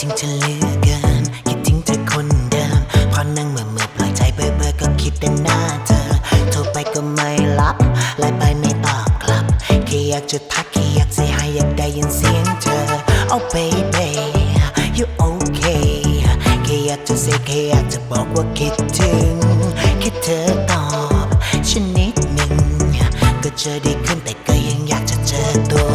เธอเหลือเกินคิดถึงเธอคนเดิมพอนั่งเมื่อเมื่อปล่อยใจเบื่อเบื่อก็คิดแต่หน้าเธอโทรไปก็ไม่รับไลน์ไปไม่ตอบกลับแค่อยากจะทักแค่อยากเสียหายอยากได้ยินเสียงเธอ Oh baby you okay แค่อยากจะเสียแค่อยากจะบอกว่าคิดถึงแค่เธอตอบฉันนิดหนึ่งก็เจอดีขึ้นแต่ก็ยังอยากจะเจอตัว